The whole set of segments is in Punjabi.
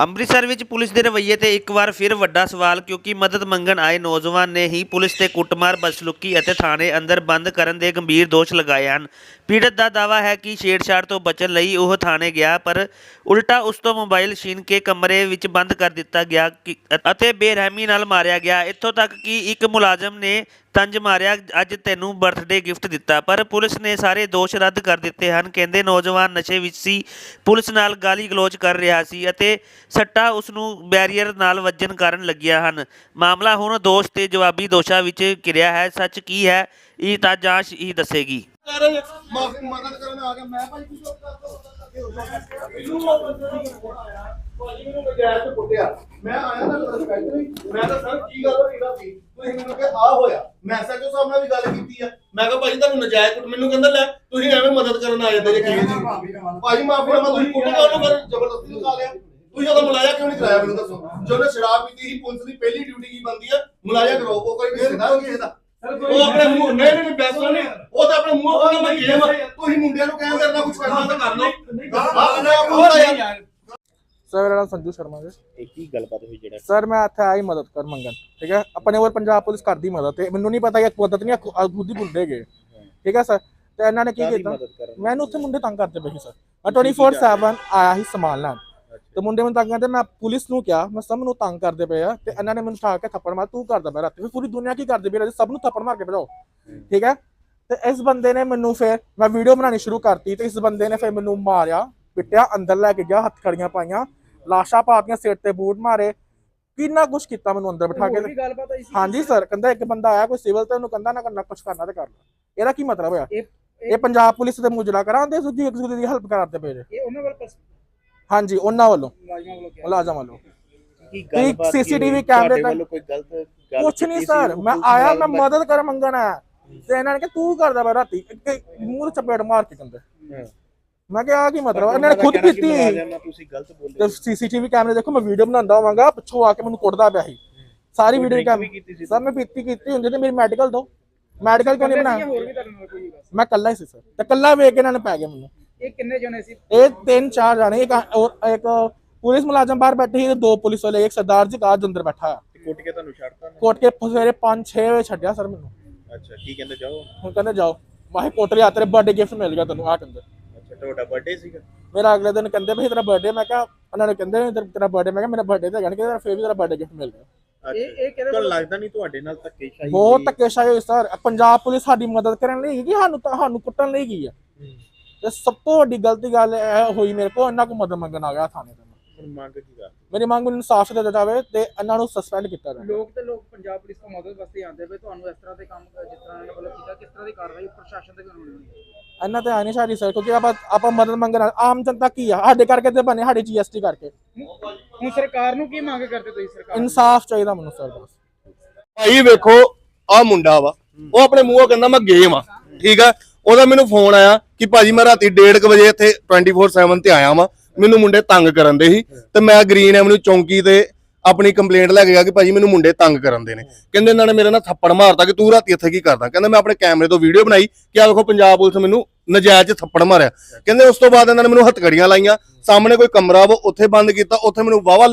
ਅੰਮ੍ਰਿਤਸਰ ਵਿੱਚ ਪੁਲਿਸ ਦੇ ਰਵੱਈਏ ਤੇ ਇੱਕ ਵਾਰ ਫਿਰ ਵੱਡਾ ਸਵਾਲ, ਕਿਉਂਕਿ ਮਦਦ ਮੰਗਣ ਆਏ ਨੌਜਵਾਨ ਨੇ ਹੀ ਪੁਲਿਸ ਤੇ ਕੁੱਟਮਾਰ ਬਦਸਲੂਕੀ ਅਤੇ ਥਾਣੇ ਅੰਦਰ ਬੰਦ ਕਰਨ ਦੇ ਗੰਭੀਰ ਦੋਸ਼ ਲਗਾਏ ਹਨ। ਪੀੜਤ ਦਾ ਦਾਵਾ ਹੈ ਕਿ ਛੇੜਛਾੜ ਤੋਂ ਬਚਣ ਲਈ ਉਹ ਥਾਣੇ ਗਿਆ, ਪਰ ਉਲਟਾ ਉਸ ਤੋਂ ਮੋਬਾਈਲ ਛੀਨ ਕੇ ਕਮਰੇ ਵਿੱਚ ਬੰਦ ਕਰ ਦਿੱਤਾ ਗਿਆ ਕਿ- ਅਤੇ ਬੇਰਹਿਮੀ ਨਾਲ ਮਾਰਿਆ ਗਿਆ। ਇੱਥੋਂ ਤੱਕ ਕਿ ਇੱਕ ਮੁਲਾਜ਼ਮ ਨੇ ਤੰਜ ਮਾਰਿਆ, ਅੱਜ ਤੈਨੂੰ ਬਰਥਡੇ ਗਿਫਟ ਦਿੱਤਾ। ਪਰ ਪੁਲਿਸ ਨੇ ਸਾਰੇ ਦੋਸ਼ ਰੱਦ ਕਰ ਦਿੱਤੇ ਹਨ। ਕਹਿੰਦੇ ਨੌਜਵਾਨ ਨਸ਼ੇ ਵਿੱਚ ਸੀ। ਪੁਲਿਸ ਨਾਲ ਗਾਲੀ ਗਲੋਚ ਕਰ ਰਿਹਾ ਸੀ ਅਤੇ ਸੱਟਾ ਉਸ ਨੂੰ ਬੈਰੀਅਰ ਨਾਲ ਵੱਜਣ ਕਾਰਨ ਲੱਗਿਆ ਹਨ। ਮਾਮਲਾ ਹੁਣ ਦੋਸ਼ ਤੇ ਜਵਾਬੀ ਦੋਸ਼ਾਂ ਵਿੱਚ ਕਿਰਿਆ ਹੈ। ਸੱਚ ਕੀ ਹੈ, ਇਹ ਤਾਂ ਜਾਂਚ ਹੀ ਦੱਸੇਗੀ। ਮਦਦ ਕਰਨ ਆ ਗਿਆ। ਮੈਂ ਭਾਈ ਕੀ ਭਾਜੀ ਮੈਨੂੰ ਬਜਾਇ ਤੇ ਕੁੱਟਿਆ ਮੈਂ ਆਇਆ ਨਾ ਰਿਸਪੈਕਟ ਨਹੀਂ ਮੈਂ ਤਾਂ ਸਰ ਕੀ ਗੱਲ ਹੋਈ ਨਾ ਸੀ ਤੁਸੀਂ ਮੈਨੂੰ ਕਿ ਆ ਹੋਇਆ ਮੈਂ ਸੱਚੋ ਸਾਹਿਬ ਨਾਲ ਵੀ ਗੱਲ ਕੀਤੀ ਆ ਮੈਂ ਕਿਹਾ ਭਾਜੀ ਤੁਹਾਨੂੰ ਨਜਾਇਜ਼ ਕੁੱਟ ਮੈਨੂੰ ਕਹਿੰਦਾ ਲੈ ਤੁਸੀਂ ਐਵੇਂ ਮਦਦ ਕਰਨ ਆ ਜਾਂਦੇ ਜੇ ਕਿਵੇਂ ਦੀ ਭਾਜੀ ਮਾਫੀ ਨਾਲ ਤੁਸੀਂ ਕੁੱਟ ਕੇ ਉਹਨੂੰ ਫਿਰ ਜ਼ਬਰਦਸਤੀ ਲਗਾ ਲਿਆ ਤੁਸੀਂ ਉਹਦਾ ਮੁਲਾਜ਼ਾ ਕਿਉਂ ਨਹੀਂ ਕਰਾਇਆ ਮੈਨੂੰ ਦੱਸੋ ਜੋ ਉਹਨੇ ਸ਼ਰਾਬ ਪੀਤੀ ਸੀ ਪੁਲਿਸ ਦੀ ਪਹਿਲੀ ਡਿਊਟੀ ਕੀ ਬੰਦੀ ਆ ਮੁਲਾਜ਼ਾ ਕਰੋ ਉਹ ਕੋਈ ਕਿਸੇ ਦਾ ਹੋ ਕਿਸੇ ਦਾ ਉਹ ਆਪਣੇ ਮੂੰਹ ਨਹੀਂ ਨਹੀਂ, ਬੈਸੋ ਨਹੀਂ। ਉਹ ਤਾਂ ਆਪਣੇ ਮੂੰਹ ਕੋਲ ਮੈਂ ਗੇਮ ਤੁਸੀਂ ਮੁੰਡਿਆਂ ਨੂੰ ਕਹਿ ਕਰਨਾ ਕੁਝ ਕਰਨਾ ਤਾਂ ਕਰ ਲਓ। ਆਹ ਨਾ ਬੋਲਦਾ ਯਾਰ। ਸਰ ਮੇਰਾ ਨਾਮ ਸੰਜੂ ਸ਼ਰਮਾ ਹੈ ਇਹ ਕੀ ਗੱਲਬਾਤ ਹੋਈ ਜਿਹੜਾ ਸਰ ਮੈਂ ਇੱਥੇ ਆਈ ਮਦਦ ਕਰ ਮੰਗਣ ਠੀਕ ਹੈ? ਆਪਣੇ ਵੱਲ ਪੰਜਾਬ ਪੁਲਿਸ ਕਰਦੀ ਮਦਦ ਤੇ ਮੈਨੂੰ ਨਹੀਂ ਪਤਾ ਕਿ ਮਦਦ ਨਹੀਂ ਆ ਖੁਦ ਹੀ ਬੁੱਢੇ ਗਏ ਠੀਕ ਹੈ ਸਰ? ਤੇ ਇਹਨਾਂ ਨੇ ਕੀ ਕੀਤਾ? ਮੈਨੂੰ ਉੱਥੇ ਮੁੰਡੇ ਤੰਗ ਕਰਦੇ ਪਏ ਸੀ ਸਰ। ਮੈਂ 24/7 ਆਇਆ ਸੀ ਸਮਾਨ ਲੈਣ। ਤੇ ਮੁੰਡੇ ਮੈਨੂੰ ਤੰਗ ਕਰਦੇ ਮੈਂ ਪੁਲਿਸ ਨੂੰ ਕਿਹਾ ਮੈਂ ਸਭ ਨੂੰ ਤੰਗ ਕਰਦੇ ਪਏ ਆ ਤੇ ਇਹਨਾਂ ਨੇ ਮੈਨੂੰ ਠਾ ਕੇ ਥੱਪੜ ਮਾਰ ਤੂੰ ਕਰਦਾ ਪਿਆ ਰਾਤੀ। ਫਿਰ ਪੂਰੀ ਦੁਨੀਆ ਕੀ ਕਰਦੀ ਪਈ ਰਾਤੀ? ਸਭ ਨੂੰ ਥੱਪੜ ਮਾਰ ਕੇ ਭਜਾਓ ਠੀਕ ਹੈ? ਤੇ ਇਸ ਬੰਦੇ ਨੇ ਮੈਨੂੰ ਫਿਰ ਮੈਂ ਵੀਡੀਓ ਬਣਾਉਣੀ ਸ਼ੁਰੂ ਕਰਤੀ ਤੇ ਇਸ ਬੰਦੇ ਨੇ ਫਿਰ ਮੈਨੂੰ ਮਾਰਿਆ ਪਿੱਟਿਆ ਅੰਦਰ ਲੈ ਕੇ ਗਿਆ ਹੱਥ ਖੜੀਆਂ ਪਾਈਆਂ ਲਾਸ਼ਾਂ ਪਾਤੀਆਂ ਸਿਰ ਤੇ ਬੂਟ ਮਾਰੇ। ਕਿੰਨਾ ਕੁਛ ਕੀਤਾ ਮੈਨੂੰ ਅੰਦਰ ਬਿਠਾ ਕੇ ਹਾਂਜੀ ਸਰ ਕਹਿੰਦਾ ਇੱਕ ਬੰਦਾ ਆਇਆ ਕੋਈ ਸਿਵਲ ਤੇ ਉਹਨੂੰ ਕਹਿੰਦਾ ਨਾ ਕਰਨਾ ਕੁਛ ਕਰਨਾ ਤੇ ਕਰ ਲੈ। ਇਹਦਾ ਕੀ ਮਤਲਬ ਹੋਇਆ? ਇਹ- ਪੰਜਾਬ ਪੁਲਿਸ ਦੇ ਮੁਜਰਾ ਕਰਾਉਂਦੇ ਸੁੱਜੀ ਇੱਕ ਦੂਜੇ ਦੀ ਹੈਲਪ ਕਰਾਉਂਦੇ ਪਏ ਜੇ। ਇਹ ਉਹਨਾਂ ਵੱਲ ਹਾਂਜੀ ਉਹਨਾਂ ਵੱਲੋਂ। ਮੁਲਾਜ਼ਮਾਂ ਵੱਲੋਂ CCTV ਕੈਮਰੇ ਤੱਕ- ਕੋਈ ਗਲਤ ਕੁਛ ਨਹੀਂ ਸਰ ਮੈਂ ਆਇਆ ਮੈਂ ਮਦਦ ਕਰ ਮੰਗਣ ਤੇ ਇਹਨਾਂ ਨੇ ਕਿ ਤੂੰ ਕਰਦਾ ਪਿਆ ਰਾਤੀ। ਇੱਕ ਮੂੰਹ ਤੇ ਚਪੇੜ ਮਾਰ ਕੇ ਕਹਿੰਦੇ। ਮੈਂ ਕਿਹਾ ਆ ਕੀ ਮਤਲਬ ਇਹਨਾਂ ਨੇ ਖੁਦ ਪੀਤੀ। ਤੁਸੀਂ ਗਲਤ ਬੋਲੇ ਤੇ ਸੀਸੀਟੀਵੀ ਕੈਮਰੇ ਦੇਖੋ ਮੈਂ ਵੀਡੀਓ ਬਣਾਉਂਦਾ ਹੋਵਾਂਗਾ ਪਿੱਛੋਂ ਆ ਕੇ ਮੈਨੂੰ ਕੁੱਟਦਾ ਪਿਆ ਸੀ। ਸਾਰੀ ਵੀਡੀਓ ਕੈਮਰੇ ਸਰ ਮੈਂ ਪੀਤੀ ਕੀਤੀ ਹੁੰਦੀ ਤੇ ਮੇਰੀ ਮੈਡੀਕਲ ਦੋ। ਮੈਡੀਕਲ ਕਿਉਂ ਨਹੀਂ ਬਣਾਇਆ? ਹੋਰ ਵੀ ਤੁਹਾਡੇ ਨਾਲ ਕੋਈ ਬਸ। ਮੈਂ ਕੱਲਾ ਹੀ ਸੀ ਸਰ। ਤੇ ਕੱਲਾ ਵੇਖ ਕੇ ਇਹਨਾਂ ਨੇ ਪੈ ਗਿਆ ਮੈਨੂੰ। ਇਹ ਕਿੰਨੇ ਜਣੇ ਸੀ? ਇਹ ਤਿੰਨ ਚਾਰ ਜਾਣੇ ਇੱਕ ਔਰ ਇੱਕ ਪੁਲਿਸ ਮੁਲਾਜ਼ਮ ਬਾਹਰ ਬੈਠੇ ਸੀ ਤੇ ਦੋ ਪੁਲਿਸ ਵਾਲੇ ਇੱਕ ਸਰਦਾਰ ਜੀ ਕਾਜ ਅੰਦਰ ਬੈਠਾ ਕੁੱਟ ਕੇ ਤੁਹਾਨੂੰ ਛੱਡਤਾ ਕੋਟ ਕੇ ਸਵੇਰੇ 5-6 ਵਜੇ ਛੱਡਿਆ ਸਰ ਮੈਨੂੰ। ਅੱਛਾ ਕੀ ਕਹਿੰਦੇ ਜਾਓ? ਹੁਣ ਕਹਿੰਦੇ ਜਾਓ। ਮਾਹੀ ਕੋਟਰੇ ਆ ਤੇਰੇ ਬਰਥਡੇ ਗਿਫਟ ਮਿਲ ਗਿਆ ਤੈਨੂੰ ਆ ਕਹਿੰਦੇ। ਅੱਛਾ ਤੁਹਾਡਾ ਬਰਥਡੇ ਸੀਗਾ? ਮੇਰਾ ਅਗਲੇ ਦਿਨ ਕਹਿੰਦੇ ਵੀ ਤੇਰਾ ਬਰਥਡੇ ਮੈਂ ਕਿਹਾ ਉਹਨਾਂ ਨੇ ਕਹਿੰਦੇ ਤੇਰਾ ਬਰਥਡੇ ਮੈਂ ਕਿਹਾ ਮੇਰਾ ਬਰਥਡੇ ਤੇ ਕਹਿੰਦੇ ਫੇਰ ਵੀ ਤੇਰਾ ਬਰਥਡੇ ਗਿਫਟ ਮਿਲ ਗਿਆ। ਇਹ ਇਹ ਕਿਹਦੇ ਤੁਹਾਨੂੰ ਲੱਗਦਾ ਨਹੀਂ ਤੁਹਾਡੇ ਨਾਲ ਧੱਕੇਸ਼ਾਹੀ ਬਹੁਤ ਧੱਕੇਸ਼ਾਹੀ ਹੋਈ ਸਰ ਪੰਜਾਬ ਪੁਲਿਸ ਸਾਡੀ ਮਦਦ ਕਰਨ ਲਈ ਕਿ ਸਾਨੂੰ ਤਾਂ ਸਾਨੂੰ ਕੁੱਟਣ ਲਈ ਕੀ ਆ। ਤੇ ਸਭ ਤੋਂ ਵੱਡੀ ਗਲਤੀ ਗੱਲ ਇਹ ਹੋਈ ਮੇਰੇ ਕੋਲ ਇਹਨਾਂ ਕੋ ਮਦਦ ਮੰਗਣ ਆ ਗਿਆ ਥਾਣੇ ਤੇ। ਹੁਣ ਮੰਗ ਕੀ ਕਰ ਮੇਰੀ ਮੰਗ ਮੈਨੂੰ ਇਨਸਾਫ ਦਿੱਤਾ ਜਾਵੇ ਤੇ ਇਹਨਾਂ ਨੂੰ ਸਸਪੈਂਡ ਕੀਤਾ ਜਾਵੇ। ਲੋਕ ਤੇ ਲੋਕ ਪੰਜਾਬ ਪੁਲਿਸ ਤੋਂ ਮਦਦ ਵਾਸਤੇ ਆਉਂਦੇ ਪਏ ਤੁਹਾਨੂੰ ਇਸ ਤਰ੍ਹਾਂ ਦੇ ਕੰਮ ਜਿਸ ਤਰ੍ਹਾਂ ਇਹਨਾਂ ਵੱਲੋਂ ਕੀਤਾ ਕਿਸ ਤਰ੍ਹਾਂ ਦੀ ਕਾਰਵਾਈ ਪ੍ਰਸ਼ਾਸਨ ਤੇ ਕਰਨੀ ਹੋਣੀ? ਇਹਨਾਂ ਤੇ ਆਣੀ ਸਾਰੀ ਸਰ ਕਿਉਂਕਿ ਆਪਾਂ ਆਪਾਂ ਮਦਦ ਮੰਗਣ ਆ- ਆਮ ਜਨਤਾ ਕੀ ਆ? ਸਾਡੇ ਕਰਕੇ ਤੇ ਬਣੇ ਸਾਡੀ ਜੀਐਸਟੀ ਕਰਕੇ। ਹੁਣ ਸਰਕਾਰ ਨੂੰ ਕੀ ਮੰਗ ਕਰਦੇ ਤੁਸੀਂ ਸਰਕਾਰ ਨੂੰ? ਇਨਸਾਫ ਚਾਹੀਦਾ ਮੈਨੂੰ ਸਰ ਬਸ। ਭਾਈ ਵੇਖੋ ਆ ਮੁੰਡਾ ਵਾ ਉਹ ਆਪਣੇ ਮੂੰਹੋਂ ਕਹਿੰਦਾ ਮੈਂ ਗੇਮ ਆ ਠੀਕ ਆ? ਉਹਦਾ ਮੈਨੂੰ ਫੋਨ ਆਇਆ ਕਿ ਭਾਜੀ ਮੈਂ ਰਾਤੀ 1:30 ਵਜੇ ਇੱਥੇ 24/7 ਤੇ ਆਇਆ ਵਾਂ। ਮੈਨੂੰ ਮੁੰਡੇ ਤੰਗ ਕਰਨ ਦੇ ਸੀ ਤੇ ਮੈਂ ਗ੍ਰੀਨ ਐਵਨਿਊ ਚੌਂਕੀ ਤੇ ਆਪਣੀ ਕੰਪਲੇਂਟ ਲੈ ਕੇ ਗਿਆ ਕਿ ਭਾਜੀ ਮੈਨੂੰ ਮੁੰਡੇ ਤੰਗ ਕਰਨ ਦੇ ਨੇ। ਕਹਿੰਦੇ ਇਹਨਾਂ ਨੇ ਮੇਰੇ ਨਾਲ ਥੱਪੜ ਮਾਰਤਾ ਕਿ ਤੂੰ ਰਾਤੀ ਇੱਥੇ ਕੀ ਕਰਦਾ? ਕਹਿੰਦਾ ਮੈਂ ਆਪਣੇ ਕੈਮਰੇ ਤੋਂ ਵੀਡੀਓ ਬਣਾਈ ਕਿ ਆ ਵੇਖੋ ਪੰਜਾਬ ਪੁਲਿਸ ਮੈਨੂੰ ਨਜਾਇਜ਼ ਥੱਪੜ ਮਾਰਿਆ। ਕਹਿੰਦੇ ਉਸ ਤੋਂ ਬਾਅਦ ਇਹਨਾਂ ਨੇ ਮੈਨੂੰ ਹੱਥਕੜੀਆਂ ਲਾਈਆਂ ਸਾਹਮਣੇ ਕੋਈ ਕਮਰਾ ਵਾ ਉੱਥੇ ਬੰਦ ਕੀਤਾ ਉੱਥੇ ਮੈਨੂੰ ਵਾਵਾ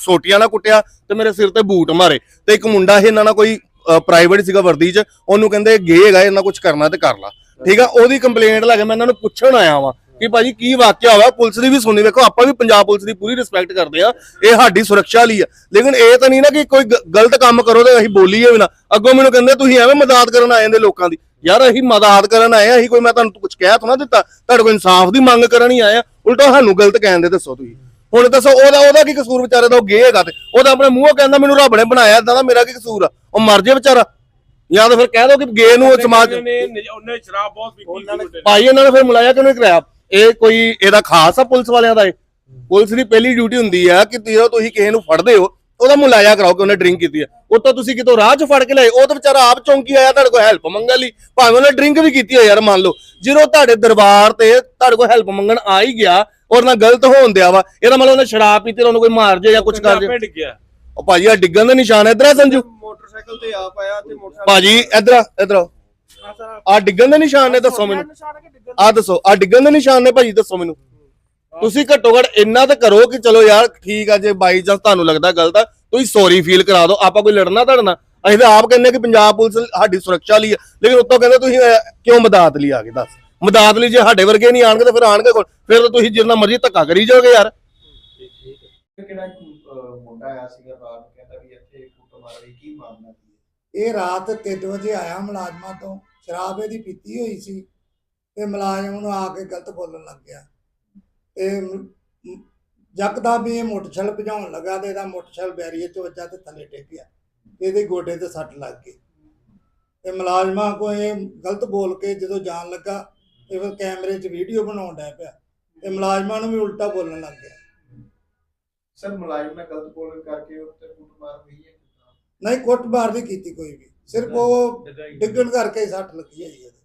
ਸੋਟੀਆਂ ਨਾਲ ਕੁੱਟਿਆ ਤੇ ਮੇਰੇ ਸਿਰ ਤੇ ਬੂਟ ਮਾਰੇ। ਤੇ ਇੱਕ ਮੁੰਡਾ ਸੀ ਇਹਨਾਂ ਨਾਲ ਕੋਈ ਪ੍ਰਾਈਵੇਟ ਸੀਗਾ ਵਰਦੀ 'ਚ ਉਹਨੂੰ ਕਹਿੰਦੇ ਗੇ ਹੈਗਾ ਇਹਨਾਂ ਕੁਝ ਕਰਨਾ ਤੇ ਕਰ ਲਾ। ਠੀਕ ਆ ਉਹਦੀ ਕੰਪਲੇਂਟ ਲੈ ਕੇ ਮੈਂ ਇਹਨਾਂ ਨੂੰ ਪੁੱਛਣ ਆਇਆ ਵਾਂ। ਕਿ ਭਾਜੀ ਕੀ ਵਾਕਿਆ ਹੋਇਆ ਪੁਲਿਸ ਦੀ ਵੀ ਸੁਣੀ ਵੇਖੋ ਆਪਾਂ ਵੀ ਪੰਜਾਬ ਪੁਲਿਸ ਦੀ ਪੂਰੀ ਰਿਸਪੈਕਟ ਕਰਦੇ ਆ ਇਹ ਸਾਡੀ ਸੁਰੱਖਿਆ ਲਈ ਆ। ਲੇਕਿਨ ਇਹ ਤਾਂ ਨਹੀਂ ਨਾ ਕਿ ਕੋਈ ਗਲਤ ਕੰਮ ਕਰੋ ਤੇ ਅਸੀਂ ਬੋਲੀਏ ਵੀ ਨਾ। ਅੱਗੋਂ ਮੈਨੂੰ ਕਹਿੰਦੇ ਤੁਸੀਂ ਐਵੇਂ ਮਦਦ ਕਰਨ ਆਏ ਜਾਂਦੇ ਲੋਕਾਂ ਦੀ। ਯਾਰ ਅਸੀਂ ਮਦਦ ਕਰਨ ਆਏ ਆ ਅਸੀਂ ਕੋਈ ਮੈਂ ਤੁਹਾਨੂੰ ਕੁਝ ਕਹਿ ਥੋੜਾ ਦਿੱਤਾ ਤੁਹਾਡੇ ਕੋਲ ਇਨਸਾਫ ਦੀ ਮੰਗ ਕਰਨ ਹੀ ਆਏ ਆ ਉਲਟਾ ਸਾਨੂੰ ਗਲਤ ਕਹਿੰਦੇ ਦੱਸੋ ਤੁਸੀਂ। ਹੁਣ ਦੱਸੋ ਉਹਦਾ ਉਹਦਾ ਕੀ ਕਸੂਰ ਵਿਚਾਰੇ ਦਾ ਉਹ ਗੇ ਹੈਗਾ ਤੇ। ਉਹਦਾ ਆਪਣੇ ਮੂੰਹੋਂ ਕਹਿੰਦਾ ਮੈਨੂੰ ਰੱਬ ਨੇ ਬਣਾਇਆ ਏਦਾਂ ਦਾ ਮੇਰਾ ਕੀ ਕਸੂਰ ਆ? ਉਹ ਮਰ ਜੇ ਵਿਚਾਰਾ। ਜਾਂ ਤਾਂ ਫਿਰ ਕਹਿ ਦੋ ਕਿ ਗੇ ਨੂੰ ਉਹ ਸਮਾਜ ਨੇ ਉਹਨੇ ਸ਼ਰਾਬ ਬਹੁਤ ਪੀਤੀ ਭਾਈ ਇਹਨਾਂ ਨੇ ਫਿਰ ਮੁਲਾਇਆ ਕਿਉਂ ਨਹੀਂ ਕਰਾਇਆ? ਇਹ ਕੋਈ ਇਹਦਾ ਖਾਸ ਆ ਪੁਲਿਸ ਵਾਲਿਆਂ ਦਾ ਇਹ? ਪੁਲਿਸ ਦੀ ਪਹਿਲੀ ਡਿਊਟੀ ਹੁੰਦੀ ਆ ਕਿ ਜਦੋਂ ਤੁਸੀਂ ਕਿਸੇ ਨੂੰ ਫੜਦੇ ਹੋ ਉਹਦਾ ਮੁਲਾਇਆ ਕਰਾਓ ਕਿ ਉਹਨੇ ਡਰਿੰਕ ਕੀਤੀ ਆ। ਉਹ ਤਾਂ ਤੁਸੀਂ ਕਿਤੋਂ ਰਾਹ 'ਚ ਫੜ ਕੇ ਲਿਆਏ ਉਹ ਤਾਂ ਵਿਚਾਰਾ ਆਪ ਚੌਂਕੀ ਆਇਆ ਤੁਹਾਡੇ ਕੋਲ ਹੈਲਪ ਮੰਗਣ ਲਈ। ਭਾਵੇਂ ਉਹਨੇ ਡਰਿੰਕ ਵੀ ਕੀਤੀ ਹੋ ਯਾਰ ਮੰਨ ਲਓ। ਜਦੋਂ ਤੁਹਾਡੇ ਦਰਬਾਰ ਤੇ ਤੁਹਾਡੇ ਕੋਲ ਹੈਲਪ ਮੰਗਣ ਆ ਹੀ ਗਿਆ ਔਰ ਨਾ ਗਲਤ ਹੋਣ ਦਿਆ ਵਾ ਇਹਦਾ ਮਤਲਬ ਉਹਨੇ ਸ਼ਰਾਬ ਪੀਤੀ ਤੇ ਉਹਨੂੰ ਕੋਈ ਮਾਰ ਜੇ ਜਾਂ ਕੁਝ ਕਰ ਜੇ। ਗਿਆ। ਉਹ ਭਾਜੀ ਆ ਡਿੱਗਣ ਦੇ ਨਿਸ਼ਾਨ ਇਧਰ ਆ ਸੰਜੂ। ਮੋਟਰਸਾਈਕਲ ਤੇ ਆਪ ਆਇਆ ਤੇ ਮੋਟਰਸਾਈਕਲ ਭਾਜੀ ਇਧਰ ਆ ਇਧਰ ਆ ਡਿੱਗਣ ਦੇ ਨਿਸ਼ਾਨ ਨੇ ਦੱਸੋ ਮੈਨੂੰ। ਆ ਦੱਸੋ ਆ ਡਿੱਗਣ ਦੇ ਨਿਸ਼ਾਨ ਨੇ ਭਾਜੀ ਦੱਸੋ ਮੈਨੂੰ। ਤੁਸੀਂ ਘੱਟੋ ਘੱਟ ਇੰਨਾ ਤਾਂ ਕਰੋ ਕਿ ਚਲੋ ਯਾਰ ਠੀਕ ਆ ਜੇ ਬਾਈ ਚਾਂਸ ਤੁਹਾਨੂੰ ਲੱਗਦਾ ਗਲਤ ਆ ਤੁਸੀਂ ਸੌਰੀ ਫੀਲ ਕਰਾ ਦਿਓ ਆਪਾਂ ਕੋਈ ਲੜਨਾ ਤੁਹਾਡੇ ਅਸੀਂ ਤਾਂ ਆਪ ਕਹਿੰਦੇ ਕਿ ਪੰਜਾਬ ਪੁਲਿਸ ਸਾਡੀ ਸੁਰੱਖਿਆ ਲਈ ਹੈ ਲੇਕਿਨ ਉੱਤੋਂ ਕਹਿੰਦੇ ਤੁਸੀਂ ਕਿਉਂ ਮਦਦ ਲਈ ਆ ਗਏ ਦੱਸ। ਮਦਦ ਲਈ ਜੇ ਸਾਡੇ ਵਰਗੇ ਨਹੀਂ ਆਣਗੇ ਤਾਂ ਫਿਰ ਆਣਗੇ ਕੋਲ ਫਿਰ ਤਾਂ ਤੁਸੀਂ ਜਿੰਨਾ ਮਰਜ਼ੀ ਧੱਕਾ ਕਰੀ ਜਾਓਗੇ ਯਾਰ। ਕਿਹੜਾ ਇੱਕ, ਅਹ, ਮੁੰਡਾ ਆਇਆ ਸੀਗਾ ਰਾਤ ਨੂੰ ਕਹਿੰਦਾ ਵੀ ਇੱਥੇ ਕੁੱਟ ਮਾਰ ਰਹੀ ਕੀ ਮਾਮਲਾ ਕੀ ਹੈ ਇਹ ਰਾਤ 3 ਵਜੇ ਆਇਆ ਮੁਲਾਜ਼ਮਾਂ ਤੋਂ। ਸ਼ਰਾਬ ਇਹਦੀ ਪੀਤੀ ਹੋਈ ਸੀ ਤੇ ਮੁਲਾਜ਼ਮ ਨੂੰ ਆ ਕੇ ਗਲਤ ਬੋਲਣ ਲੱਗ ਗਿਆ। ਤੇ ਜੱਕਦਾ ਵੀ ਇਹ ਮੋਟਰਸਾਈਕਲ ਭਜਾਉਣ ਲੱਗਾ ਤੇ ਇਹਦਾ ਮੋਟਰਸਾਈਕਲ ਬੈਰੀਅਰ 'ਚ ਵੱਜਾ ਤੇ ਥੱਲੇ ਡਿੱਗ ਗਿਆ। ਇਹਦੇ ਗੋਡੇ ਤੇ ਸੱਟ ਲੱਗ ਗਈ। ਤੇ ਮੁਲਾਜ਼ਮਾਂ ਕੋ ਇਹ ਗਲਤ ਬੋਲ ਕੇ ਜਦੋਂ ਜਾਣ ਲੱਗਾ ਤੇ ਫਿਰ ਕੈਮਰੇ 'ਚ ਵੀਡੀਓ ਬਣਾਉਣ ਡਿਆ ਪਿਆ ਤੇ ਮੁਲਾਜ਼ਮਾਂ ਨੂੰ ਵੀ ਉਲਟਾ ਬੋਲਣ ਲੱਗ ਗਿਆ। ਸਰ ਮੁਲਾਜ਼ਮ ਨੇ ਗਲਤ ਬੋਲਣ ਕਰਕੇ ਉੱਤੇ ਕੁੱਟ ਮਾਰ ਹੋਈ ਹੈ? ਨਹੀਂ ਕੁੱਟਮਾਰ ਨਹੀਂ ਕੀਤੀ ਕੋਈ ਵੀ। ਸਿਰਫ ਉਹ ਡਿੱਗਣ ਕਰਕੇ ਸੱਟ ਲੱਗੀ ਹੈ ਜੀ ਇਹਦੇ।